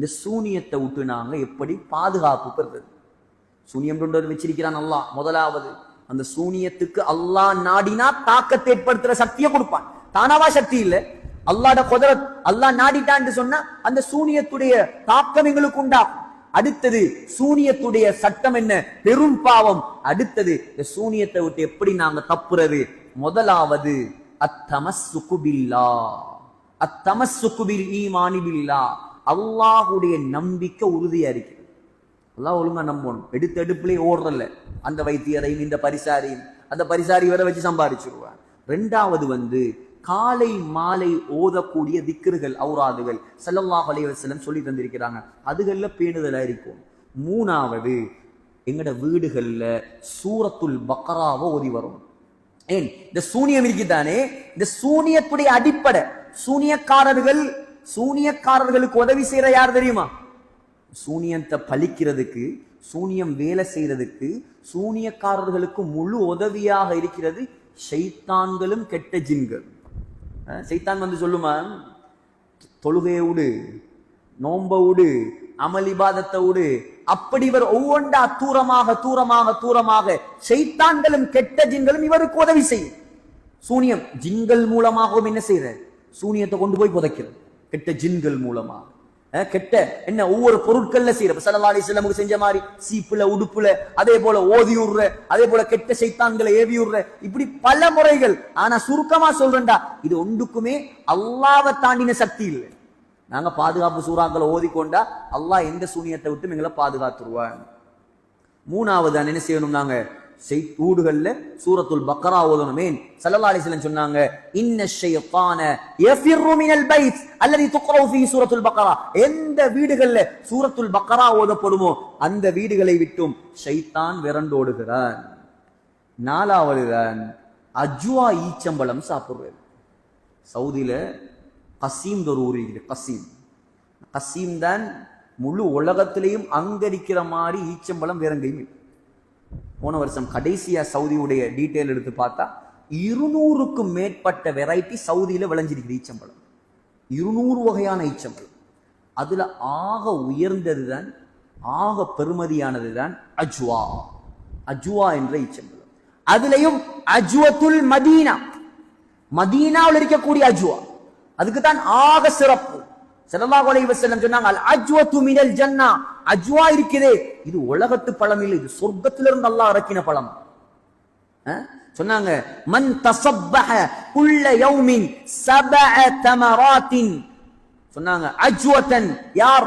இந்த சூனியத்தை விட்டு நாங்க எப்படி பாதுகாப்பு பெறுறது? சூனியம் கொண்டு வச்சிருக்கிறான் அல்லாஹ். முதலாவது அந்த சூனியத்துக்கு அல்லாஹ் நாடினா தாக்கத்தை ஏற்படுத்துற சக்தியை கொடுப்பான். தானாவா சக்தி இல்ல? அல்லாட குதிரத் அல்லாஹ் நாடிட்டான்னு சொன்னா அந்த சூனியத்துடைய தாக்கம் எங்களுக்கு உண்டாகும். அடுத்தது சூனியத்துடைய சட்டம் என்ன? பெரும் பாவம். அடுத்தது இந்த சூனியத்தை விட்டு எப்படி நாங்க தப்புறது? முதலாவது அத்தமஸ்ஸுகு பில்லா. அத்தமஸ்ஸுகு அல்லாஹுடைய நம்பிக்கை உறுதியாக இருக்கு. எல்லாம் ஒழுங்காக நம்பணும். எடுத்து எடுப்புலேயே ஓடுறல அந்த வைத்தியரையும் இந்த பரிசாரையும் அந்த பரிசாரி வரை வச்சு சம்பாதிச்சிருவான் ரெண்டாவது வந்து காலை மாலை ஓதக்கூடிய திக்கர்கள் அவுராதுகள் ஸல்லல்லாஹு அலைஹி சொல்லி தந்திருக்கிறாங்க. அதுகளில் பேணுதலாக இருக்கும். மூணாவது எங்கட வீடுகளில் சூரத்துல் பக்ராவை ஓதி வரும். ஏன்? இந்த சூனியம் இருக்குதானே? இந்த சூனியத்துடைய அடிப்படை சூனியக்காரர்கள் சூனியக்காரர்களுக்கு உதவி செய்யற யார் தெரியுமா? சூனியத்தை பலிக்கிறதுக்கு சூனியம் வேலை செய்யறதுக்கு சூனியக்காரர்களுக்கு முழு உதவியாக இருக்கிறது சைத்தான்களும் கெட்ட ஜின்கள். சைத்தான் வந்து சொல்லுமா? தொழுகையை விடு நோம்ப விடு அமளிபாதத்தை விடு. அப்படி இவர் ஒவ்வொன்றா தூரமாக தூரமாக தூரமாக ஷைத்தான்களும் கெட்ட ஜின்களும் இவருக்கு உதவி செய்யும். சூனியம் ஜின்கள் மூலமாகவும் என்ன செய்யற? சூனியத்தை கொண்டு போய் புதைக்கிறது. கெட்ட ஜின்கள் மூலமாக கெட்ட என்ன ஒவ்வொரு பொருட்கள்ல செய்யற சல்லா அலிஸ்லமுக்கு செஞ்ச மாதிரி சீப்புல உடுப்புல அதே போல ஓதி விடுற அதே போல கெட்ட சைத்தான்களை ஏவி விடுற இப்படி பல முறைகள். ஆனா சுருக்கமா சொல்றேன்டா இது ஒன்றுக்குமே அல்லாவை தாண்டின சக்தி இல்லை. நாங்க பாதுகாப்பு சூறாக்களை ஓதிக்கொண்டா அல்லாஹ் எந்த சூனியத்தை விட்டு எங்களை பாதுகாத்துருவான். மூணாவது என்ன செய்யணும் நாங்க செய் ஊடுகள்ல சூரத்துல் பக்கரா ஓதணுமே. ஸல்லல்லாஹு அலைஹி வஸல்லம் சொன்னாங்க இன்ன ஷைத்தான யஃபிரு மினல் பைத் அல்லதி துக்ரவு ஃபீ சூரத்துல் பக்கரா எந்த வீடுகள்ல சூரத்துல் பக்கரா ஓதப்படுமோ அந்த வீடுகளை விட்டும் ஷைத்தான் விரண்டோடுகிறான் நாலாவது தான் அஜ்வா ஈச்சம்பழம் சாப்பிடுறது. சவுதியில கசீம் ஒரு ஊர் இருக்குது கசீம் கசீம் தான் முழு உலகத்திலையும் அங்கரிக்கிற மாதிரி ஈச்சம்பழம் வேற எங்கேயும் இல்லை. போன வருஷம் கடைசியா சவுதியுடைய டீட்டெயில் எடுத்து பார்த்தா இருநூறுக்கும் மேற்பட்ட வெரைட்டி சவுதியில் விளைஞ்சிருக்குது ஈச்சம்பழம். இருநூறு வகையான ஈச்சம்பழம். அதில் ஆக உயர்ந்தது தான் ஆக பெருமதியானது தான் அஜ்வா. அஜ்வா என்ற ஈச்சம்பழம். அதுலேயும் அஜ்வத்துல் மதீனா. மதீனாவில் இருக்கக்கூடிய அஜ்வா. அதுக்கு தான் ஆக சிறப்பு. ஸல்லல்லாஹு அலைஹி வஸல்லம் சொன்னாங்க அல் அஜ்வத்து மினல் ஜன்னா. அஜ்வா இருக்குதே. இது உலகத்து பழம் இல்லை. இது சொர்க்கத்திலிருந்து அல்லாஹ் இறக்கின பழம். சொன்னாங்க மன் தசப்பஹ குல்ல யௌமின் சபஅ தமராத்தின். சொன்னாங்க அஜ்வதன் யார்